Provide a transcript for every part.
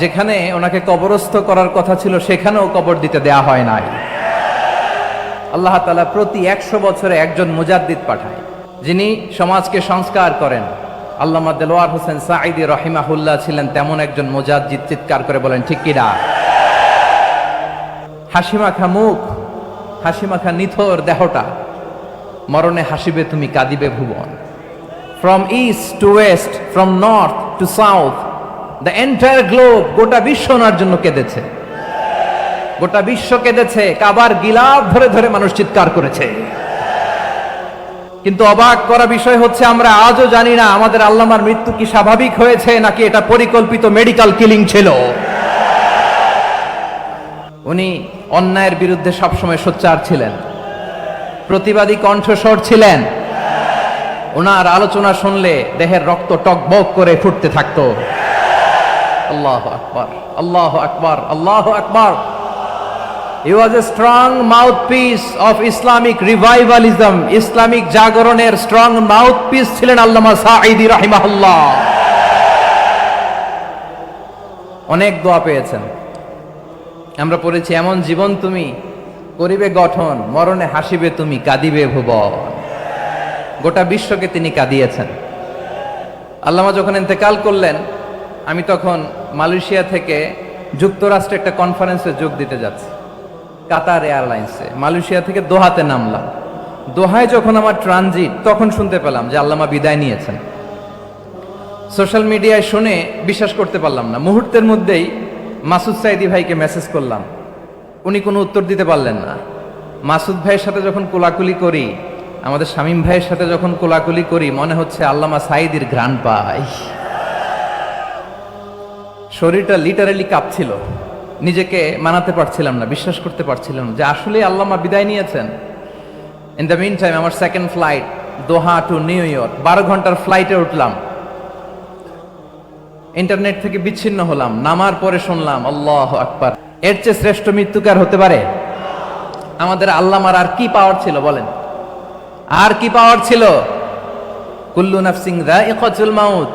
যেখানে ওনাকে কবরস্থ করার কথা ছিল, সেখানেও কবর দিতে দেয়া হয় নাই। আল্লাহ তালা প্রতি একশো বছরে একজন মুজাদ্দিদ পাঠায়, যিনি সমাজকে সংস্কার করেন। আল্লামা দেলোয়ার হোসেন সাঈদি রহিমাহুল্লাহ ছিলেন তেমন একজন মুজাদ্দিদ, চিৎকার করে বলেন, ঠিক কিনা হাসিমাখা মুখ, হাসিমাখা নিথর দেহটা, মরণে হাসিবে তুমি কাঁদিবে ভুবন। From east to west from north to south the entire globe গোটা বিশ্ব ওনার জন্য কেঁদেছে। গোটা বিশ্ব কেঁদেছে, কাবার গিলাপ ধরে ধরে মানুষ চিৎকার করেছে। কিন্তু অবাক করা বিষয় হচ্ছে, আমরা আজও জানি না আমাদের আল্লামার মৃত্যু কি স্বাভাবিক হয়েছে, নাকি এটা পরিকল্পিত মেডিকেল কিলিং ছিল। উনি অন্যায়ের বিরুদ্ধে সবসময় সোচ্চার ছিলেন। প্রতিবাদী কণ্ঠস্বর ছিলেন। ওনার আলোচনা শুনলে দেহের রক্ত টকবক করে ফুটতে থাকতো। আল্লাহ আকবার আল্লাহ আকবার আল্লাহ আকবার। He was a strong mouthpiece of Islamic revivalism, Islamic জাগরণের স্ট্রং মাউথপিস ছিলেন আল্লামা সাঈদি রাহিমাহুল্লাহ। অনেক দোয়া পেয়েছেন। আমরা পড়েছি এমন জীবন তুমি করিবে গঠন মরণে হাসিবে তুমি কাঁদিবে ভুবন। গোটা বিশ্বকে তিনি কাঁদিয়েছেন। আল্লামা যখন ইন্তেকাল করলেন আমি তখন মালয়েশিয়া থেকে যুক্তরাষ্ট্রে একটা কনফারেন্সে যোগ দিতে যাচ্ছি, কাতার এয়ারলাইন্সে। মালয়েশিয়া থেকে দোহাতে নামলাম। দোহায় যখন আমার ট্রানজিট তখন শুনতে পেলাম যে আল্লামা বিদায় নিয়েছেন। সোশ্যাল মিডিয়ায় শুনে বিশ্বাস করতে পারলাম না। মুহূর্তের মধ্যেই মাসুদ সাইদি ভাইকে মেসেজ করলাম। উনি কোনো উত্তর দিতে পারলেন না। মাসুদ ভাইয়ের সাথে যখন কোলাকুলি করি, আমাদের শামীম ভাইয়ের সাথে যখন কোলাকুলি করি, মনে হচ্ছে আল্লামা সাইদির ঘ্রাণ পাই শরীরটা লিটারালি কাঁপছিল। নিজেকে মানাতে পারছিলাম না, বিশ্বাস করতে পারছিলাম না যে আসলে আল্লামা বিদায় নিয়েছেন। ইন দ্য মিন টাইম আমার second flight Doha to New York বারো ঘণ্টার ফ্লাইটে উঠলাম। ইন্টারনেট থেকে বিচ্ছিন্ন হলাম, নামার পরে শুনলাম, আল্লাহ আকবার। এর চেয়ে শ্রেষ্ঠ মৃত্যুকার হতে পারে? আমাদের আল্লামার আর কি পাওয়ার ছিল বলেন? আর কি পাওয়ার ছিল? কুল্লু নাফসিং রাইকাতুল মাউত।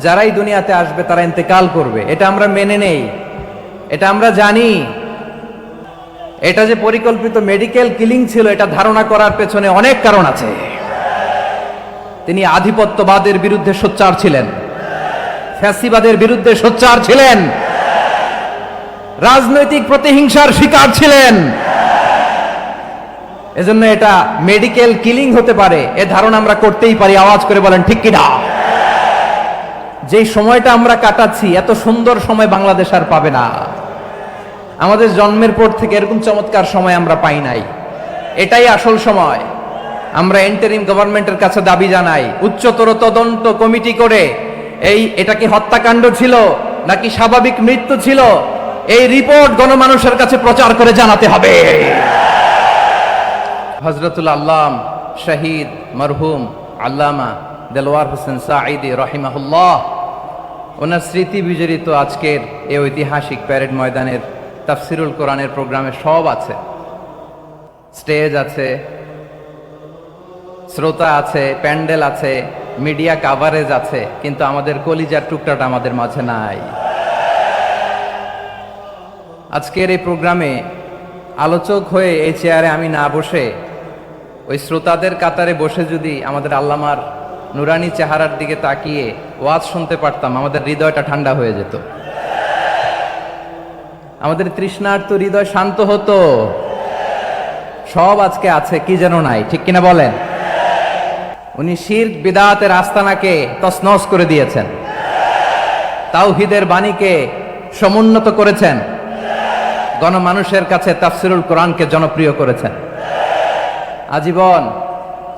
যারাই দুনিয়াতে আসবে তারা ইন্তেকাল করবে। এটা আমরা মেনে নেই। এটা আমরা জানি। এটা যে পরিকল্পিত মেডিকেল কিলিং ছিল, এটা ধারণা করার পেছনে অনেক কারণ আছে। তিনি আধিপত্যবাদের বিরুদ্ধে সোচ্চার ছিলেন। ফ্যাসিবাদের বিরুদ্ধে সোচ্চার ছিলেন। রাজনৈতিক প্রতিহিংসার শিকার ছিলেন। এজন্য এটা মেডিকেল কিলিং হতে পারে। এ ধারণা আমরা করতেই পারি। আওয়াজ করে বলেন, ঠিক কিনা? যেই সময়টা আমরা কাটাচ্ছি, এত সুন্দর সময় বাংলাদেশ আর পাবে না। আমাদের জন্মের পর থেকে এরকম চমৎকার সময় আমরা পাই নাই। এটাই আসল সময়। আমরা এন্টারিম গভর্নমেন্টের কাছে দাবি জানাই, উচ্চতর তদন্ত কমিটি করে এই, এটা কি হত্যাকাণ্ড ছিল, নাকি স্বাভাবিক মৃত্যু ছিল, এই রিপোর্ট গণমানুষের কাছে প্রচার করে জানাতে হবে। হজরতুল আল্লাম শহীদ, মরহুম, আল্লামা দেলোয়ার হোসেন সাঈদি, রহিমাহুল্লাহ ওনার স্মৃতি বিজড়িত আজকের এই ঐতিহাসিক প্যারেড ময়দানের তাফসিরুল কোরআনের প্রোগ্রামে সব আছে। স্টেজ আছে, শ্রোতা আছে, প্যান্ডেল আছে, মিডিয়া কাভারেজ আছে, কিন্তু আমাদের কলিজার টুকটাটা আমাদের মাঝে নাই। আজকের এই প্রোগ্রামে আলোচক হয়ে এই চেয়ারে আমি না বসে, ওই শ্রোতাদের কাতারে বসে যদি আমাদের আল্লামার নুরানি চেহারার দিকে তাকিয়ে ওয়াজ শুনতে পারতাম, আমাদের হৃদয়টা ঠান্ডা হয়ে যেত। আমাদের তৃষ্ণার্ত হৃদয় শান্ত হতো। সব আজকে আছে, কি যেন নাই, ঠিক কিনা বলেন? উনি শির বিদাতের আস্তানাকে তসনস করে দিয়েছেন। তাওহিদের বাণীকে সমুন্নত করেছেন। গণমানুষের কাছে তাফসিরুল কোরআনকে জনপ্রিয় করেছেন। আজীবন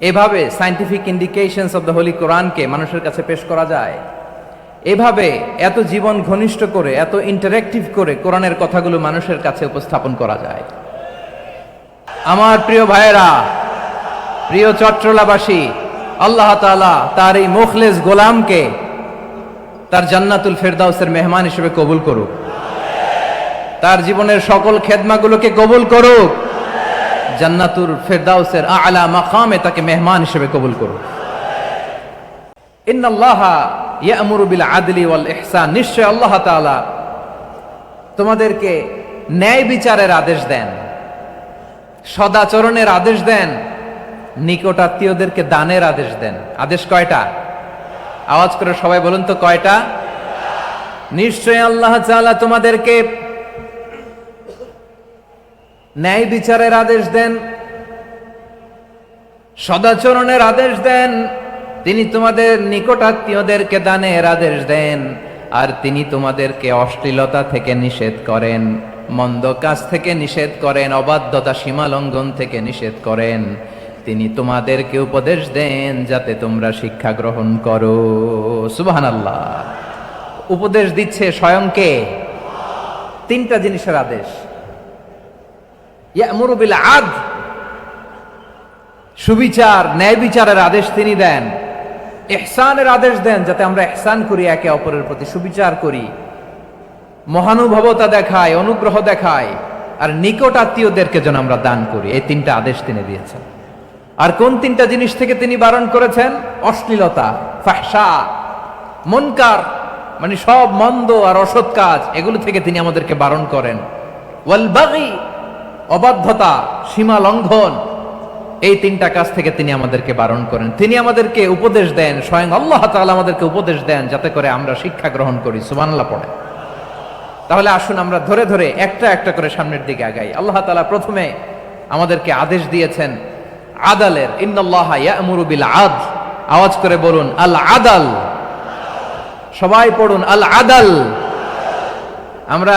এভাবে scientific indications of the holy কোরআনকে মানুষের কাছে পেশ করা যায়। এভাবে এত জীবন ঘনিষ্ঠ করে, এত ইন্টারেক্টিভ করে কোরআনের কথাগুলো মানুষের কাছে উপস্থাপন করা যায়। আমার প্রিয় ভাইয়েরা, প্রিয় চট্টলাবাসী আল্লাহ তাআলা তার এই মুখলেস গোলামকে তার জান্নাতুল ফেরদাউসের মেহমান হিসেবে কবুল করুক। তার জীবনের সকল খেদমাগুলোকে কবুল করুক। জান্নাতুল ফেরদাউসের আলা মাকামে তাকে মেহমান হিসেবে কবুল করুক ইন্নাল্লাহা ইয়ামুরু বিল আদলি ওয়াল ইহসান। নিশ্চয় আল্লাহ তাআলা তোমাদেরকে ন্যায় বিচারের আদেশ দেন, সদাচরণের আদেশ দেন নিকট আত্মীয়দেরকে দানের আদেশ দেন। আদেশ কয়টা? আওয়াজ করে সবাই বলুন তো কয়টা? নিশ্চয় আল্লাহ তাআলা তোমাদেরকে ন্যায় বিচারের আদেশ দেন, সদাচরণের আদেশ দেন, তিনি তোমাদের নিকট আত্মীয়দেরকে দানের আদেশ দেন, আর তিনি তোমাদেরকে অশ্লীলতা থেকে নিষেধ করেন, মন্দ কাজ থেকে নিষেধ করেন, অবাধ্যতা সীমা লঙ্ঘন থেকে নিষেধ করেন। তিনি তোমাদেরকে উপদেশ দেন যাতে তোমরা শিক্ষা গ্রহণ করো। সুবহানাল্লাহ। উপদেশ দিচ্ছে স্বয়ংকে তিনটা জিনিসের আদেশ। ইয়ামুরু বিল আদ সুবিচার, ন্যায় বিচারের আদেশ তিনি দেন। ইহসানের আদেশ দেন যাতে আমরা ইহসান করি, একে অপরের প্রতি সুবিচার করি। মহানুভবতা দেখায়, অনুগ্রহ দেখায়, আর নিকট আত্মীয়দেরকে যেন আমরা দান করি। এই তিনটা আদেশ তিনি দিয়েছেন। আর কোন তিনটা জিনিস থেকে তিনি বারণ করেছেন? অশ্লীলতা ফাহসা মনকার মানে সব মন্দ আর অসৎ কাজ, এগুলো থেকে তিনি আমাদেরকে বারণ করেন। ওয়াল বাগি অবাধ্যতা, সীমা লঙ্ঘন, এই তিনটা কাজ থেকে তিনি আমাদেরকে বারণ করেন। তিনি আমাদেরকে উপদেশ দেন, স্বয়ং আল্লাহ তাআলা আমাদেরকে উপদেশ দেন, যাতে করে আমরা শিক্ষা গ্রহণ করি। সুবহানাল্লাহ পড়ে তাহলে আসুন আমরা ধরে ধরে একটা একটা করে সামনের দিকে আগাই। আল্লাহ তালা প্রথমে আমাদেরকে আদেশ দিয়েছেন, আদালের, ইন্নাল্লাহ ইয়ামুরু বিল আদ আওয়াজ করে বলুন আল আদাল সবাই পড়ুন আল আদাল আমরা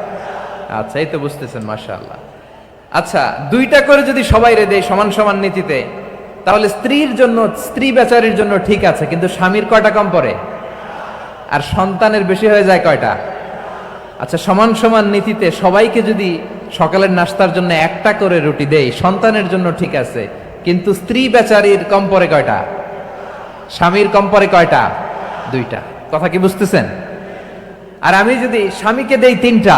আচ্ছা এই তো বুঝতেছেন, মাশাআল্লাহ। আচ্ছা দুইটা করে যদি সবাই রে দেয় সমান সমান নীতিতে, তাহলে স্ত্রীর জন্য, স্ত্রী বেচারির জন্য ঠিক আছে, কিন্তু স্বামীর কয়টা কম পড়ে? আর সন্তানের বেশি হয়ে যায় কয়টা? আচ্ছা সমান সমান নীতিতে সবাইকে যদি সকালের নাস্তার জন্য একটা করে রুটি দেই, সন্তানের জন্য ঠিক আছে, কিন্তু স্ত্রী বেচারির কম পরে কয়টা? স্বামীর কম পরে কয়টা? দুইটা। কথা কি বুঝতেছেন? আর আমি যদি স্বামীকে দেই তিনটা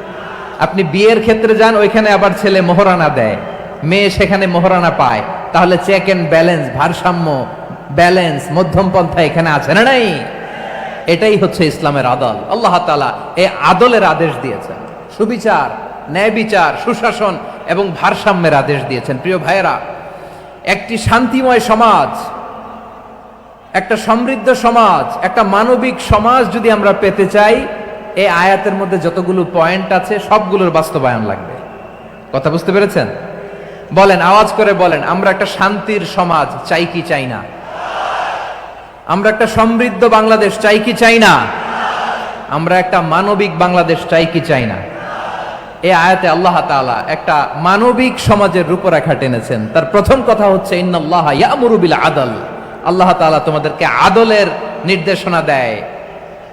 আপনি বিয়ের ক্ষেত্রে যান, ওইখানে আবার ছেলে মোহরানা দেয়। মেয়ে সেখানে মোহরানা পায়। তাহলে চেক এন্ড ব্যালেন্স ভারসাম্য ব্যালেন্স মধ্যম পন্থা এখানে আছে না নাই? এটাই হচ্ছে ইসলামের আদল। আল্লাহ তালা এই আদলের আদেশ দিয়েছেন। সুবিচার ন্যায় বিচার সুশাসন এবং ভারসাম্যের আদেশ দিয়েছেন। প্রিয় ভাইয়েরা, একটি শান্তিময় সমাজ, একটা সমৃদ্ধ সমাজ, একটা মানবিক সমাজ যদি আমরা পেতে চাই এই আয়াতের মধ্যে যতগুলো পয়েন্ট আছে, সবগুলোর বাস্তবায়ন লাগবে। কথা বুঝতে পেরেছেন? বলেন, আওয়াজ করে বলেন, আমরা একটা শান্তির সমাজ, চাই কি চাই না? আমরা একটা সমৃদ্ধ বাংলাদেশ, চাই কি চাই না? আমরা একটা মানবিক বাংলাদেশ, চাই কি চাই না? এই আয়াতে আল্লাহ তাআলা একটা মানবিক সমাজের রূপরেখা টেনেছেন। তার প্রথম কথা হচ্ছে, ইন্নাল্লাহ ইয়ামুরু বিল আদল। আল্লাহ তাআলা তোমাদেরকে আদলের নির্দেশনা দেয়।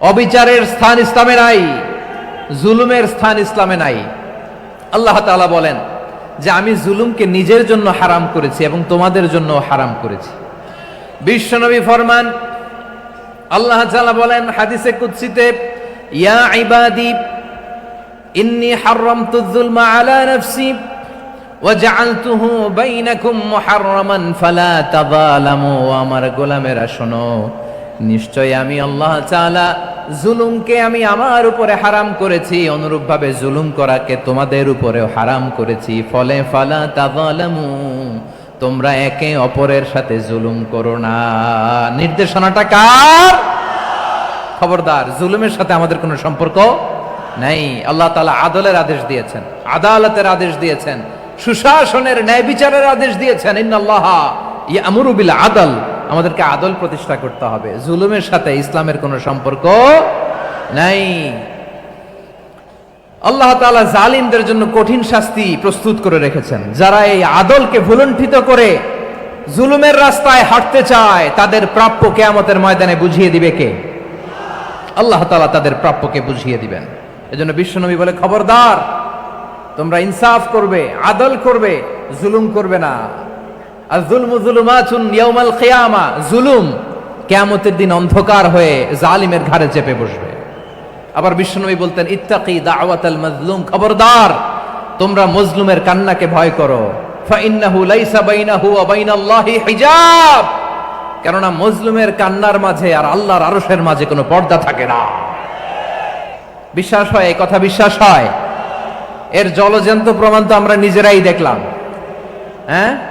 অবিচারের স্থান ইসলামে নাই জুলুমের স্থান ইসলামে নাই আল্লাহ তাআলা বলেন যে আমি জুলুমকে নিজের জন্য হারাম করেছি এবং তোমাদের জন্য হারাম করেছি বিশ্বনবী ফরমান আল্লাহ তাআলা বলেন হাদিসে কুদসিতে ইয়া ইবাদি ইন্নী হাররামতু যুলমা আলা নাফসি وجعلته بينكم محرما فلا تظالموا আমার গোলামেরা শোনো নিশ্চয় আমি আল্লাহ চালা জুলুমকে আমি আমার উপরে হারাম করেছি, অনুরূপভাবে জুলুম করাকে তোমাদের উপরেও হারাম করেছি। ফলে ফালা তাযালামু, তোমরা একে অপরের সাথে জুলুম করো না। নির্দেশনাটা কার? খবরদার, জুলুমের সাথে আমাদের কোনো সম্পর্ক নাই। আল্লাহ তালা আদলের আদেশ দিয়েছেন, আদালতের আদেশ দিয়েছেন, সুশাসনের ন্যায় বিচারের আদেশ দিয়েছেন। ইন্নাল্লাহ ইয়ামুরু বিল আদল। আমাদেরকে আদল প্রতিষ্ঠা করতে হবে। জুলুমের সাথে ইসলামের কোনো সম্পর্ক নাই। আল্লাহ তাআলা জালিমদের জন্য কঠিন শাস্তি প্রস্তুত করে রেখেছেন। যারা এই আদলকে ভুলণ্ঠিত করে জুলুমের রাস্তায় হাঁটতে চায়, তাদের প্রাপ্য কেয়ামতের ময়দানে বুঝিয়ে দিবে কে? আল্লাহ তালা তাদের প্রাপ্যকে বুঝিয়ে দিবেন। এজন্য বিশ্বনবী বলে, খবরদার, তোমরা ইনসাফ করবে, আদল করবে, জুলুম করবে না। আর জুলমু কিয়ামতের দিন অন্ধকার হয়ে জালিমের ঘাড়ে চেপে বসবে। আবার বিশ্বনবী বলতেন, ইত্তাকি দাওয়াতাল মাজলুম, খবরদার, তোমরা মজলুমের কান্নাকে ভয় করো। হিজাব। কেননা মজলুমের কান্নার মাঝে আর আল্লাহর আরশের মাঝে কোনো পর্দা থাকে না। বিশ্বাস হয়, এই কথা বিশ্বাস হয়। এর জলজন্ত প্রমাণ তো আমরা নিজেরাই দেখলাম। হ্যাঁ?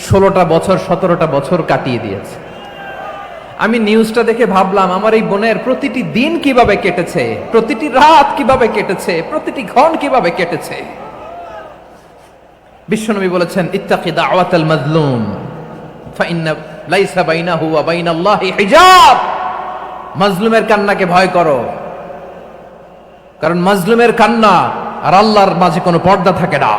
ষোলোটা বছর, সতেরোটা বছর কাটিয়ে দিয়েছে। আমি নিউজটা দেখে ভাবলাম, আমার এই বোনের প্রতিটি দিন কীভাবে কেটেছে? প্রতিটি রাত কীভাবে কেটেছে? প্রতিটি ঘন কীভাবে কেটেছে? বিশ্বনবী বলেছেন, ইত্তাকি দাওয়াতাল মাজলুম, ফাইন্না লাইসা হিজাব। মাজলুমের কান্নাকে ভয় করো। কারণ মাজলুমের কান্না আর আল্লাহর মাঝে কোনো পর্দা থাকে না।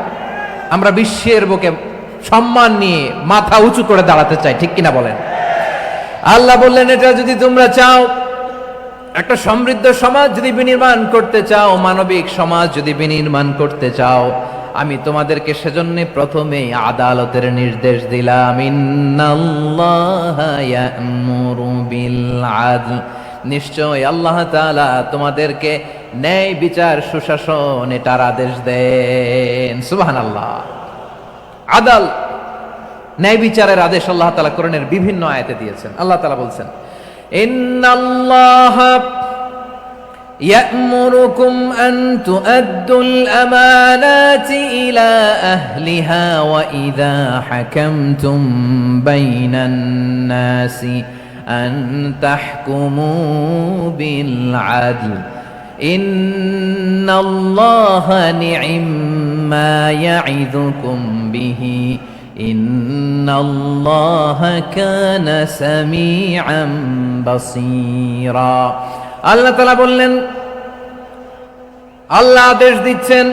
আমরা বিশ্বের বুকে সম্মান নিয়ে মাথা উঁচু করে দাঁড়াতে চাই, ঠিক কিনা বলেন? আল্লাহ বললেন, এটা যদি তোমরা চাও, একটা সমৃদ্ধ সমাজ যদি বিনির্মাণ করতে চাও, মানবিক সমাজ যদি বিনির্মাণ করতে চাও, আমি তোমাদেরকে সেজন্য প্রথমে আদালতের নির্দেশ দিলাম, ইন্নাল্লাহা ইয়া'মুরু বিল আদল। নিশ্চয় আল্লাহ তাআলা তোমাদেরকে ন্যায় বিচার সুশাসন এটার আদেশ দেন সুবহানাল্লাহ আদাল ন্যায় বিচারের আদেশ আল্লাহ তাআলা কোরআনের বিভিন্ন আয়াতে দিয়েছেন আল্লাহ তাআলা বলছেন ইন্নাল্লাহ يأمركم أن تؤدوا الأمانات إلى أهلها وإذا حكمتم بين الناس أن تحكموا بالعدل إن الله نعم ما يعظكم به إن الله كان سميعا بصيرا আল্লাহ তালা বললেন আল্লাহ আদেশ দিচ্ছেন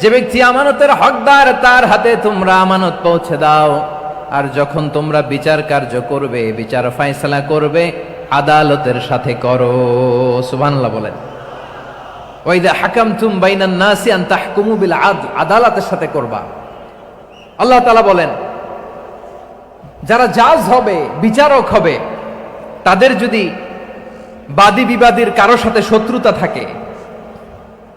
যে ব্যক্তি আমানতের হকদার তার হাতে তোমরা আমানত পৌঁছে দাও আর যখন তোমরা বিচার কার্য করবে, বিচার ফাইসলা করবে, আদালতের সাথে করো। সুবহানাল্লাহ বলেন। ওইদা হাকাম তুম বাইনান নাসি আন তাহকুমু বিল আদল, আদালতের সাথে করবা। আল্লাহ তাআলা বলেন, যারা জাজ হবে, বিচারক হবে, তাদের যদি বাদী বিবাদীর কারও সাথে শত্রুতা থাকে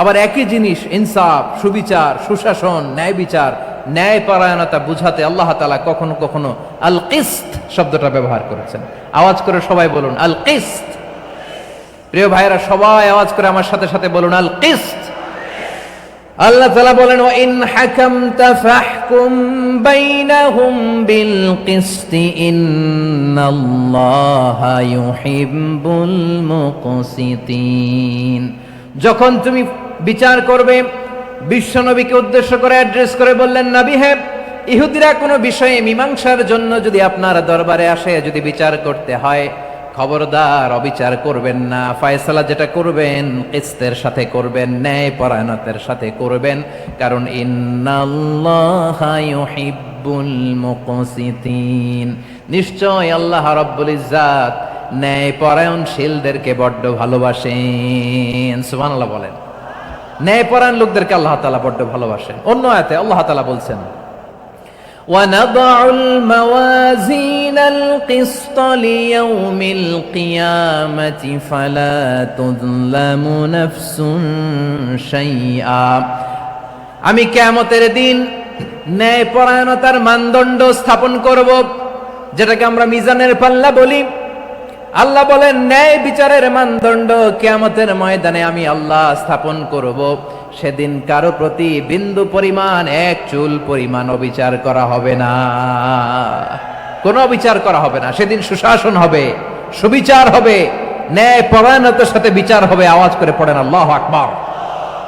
আবার একই জিনিস, ইনসাফ, সুবিচার, সুশাসন, ন্যায় বিচার ন্যায় পরায়ণতা বুঝাতে আল্লাহ তালা কখনো কখনো আল কিস্ত শব্দটা ব্যবহার করেছেন। আওয়াজ করে সবাই বলুন আল কিস্ত প্রিয় ভাইয়েরা, সবাই আওয়াজ করে আমার সাথে সাথে বলুন আল কিস্ত আল্লাহ তালা বলেন ও ইন হাকামতা ফাহকুম বাইনাহুম বিল কিসতি ইন্নাল্লাহা ইউহিব্বুল মুকসিতিন। যখন তুমি বিচার করবে। বিশ্বনবীকে উদ্দেশ্য করে অ্যাড্রেস করে বললেন, নাবি হে, ইহুদিরা কোনো বিষয়ে মীমাংসার জন্য যদি আপনার দরবারে আসে, যদি বিচার করতে হয়, খবরদার অবিচার করবেন না। ফায়সালা যেটা করবেন, কিস্তের সাথে করবেন, ন্যায় পরায়ণতের সাথে করবেন। কারণ নিশ্চয় আল্লাহ রাব্বুল ইজ্জাত ন্যায় পরায়ণশীলদেরকে বড্ড ভালোবাসেন। সুবহানাল্লাহ বলেন। ন্যায় পরায়ণ লোকদেরকে আল্লাহ তাআলা বড্ড ভালোবাসেন অন্য আয়াতে আল্লাহ তাআলা বলছেন ونضع الموازين القسط ليوم القيامة فلا تظلم نفس شيئا আমি কেমতের দিন ন্যায় পরায়ণতার মানদণ্ড স্থাপন করব যেটাকে আমরা মিজানের পাল্লা বলি আল্লাহ বলেন, ন্যায় বিচারের মানদণ্ড কেয়ামতের ময়দানে আমি আল্লাহ স্থাপন করব। সেদিন কারও প্রতি বিন্দু পরিমাণ, এক চুল পরিমাণ অবিচার করা হবে না। কোনো বিচার করা হবে না। সেদিন সুশাসন হবে, সুবিচার হবে, ন্যায় পরায়ণতার সাথে বিচার হবে। আওয়াজ করে পড়েন, আল্লাহ আকবার।